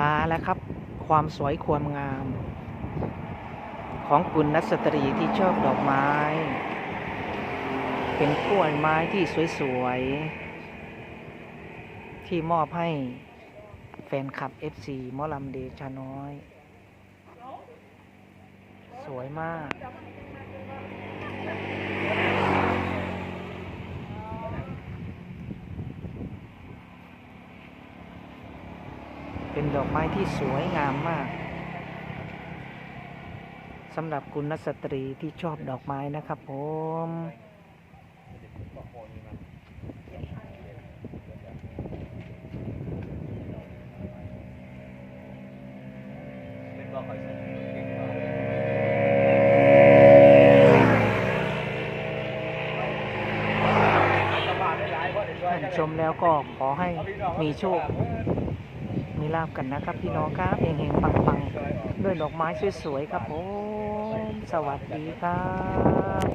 มาแล้วครับ ความสวยความงาม ของคุณนัสตรีที่ชอบดอกไม้ เป็นกล้วยไม้ที่สวยๆ ที่มอบให้แฟนคลับ FC หมอลำเดชาน้อย สวยมาก เป็นดอกไม้ที่สวยงามมากสำหรับคุณนักสตรีที่ชอบดอกไม้นะครับผมท่านชมแล้วก็ขอให้มีโชค มีลาบกันนะครับ พี่น้องครับเฮงๆปังๆ ด้วยดอกไม้สวยๆครับผม สวัสดีครับ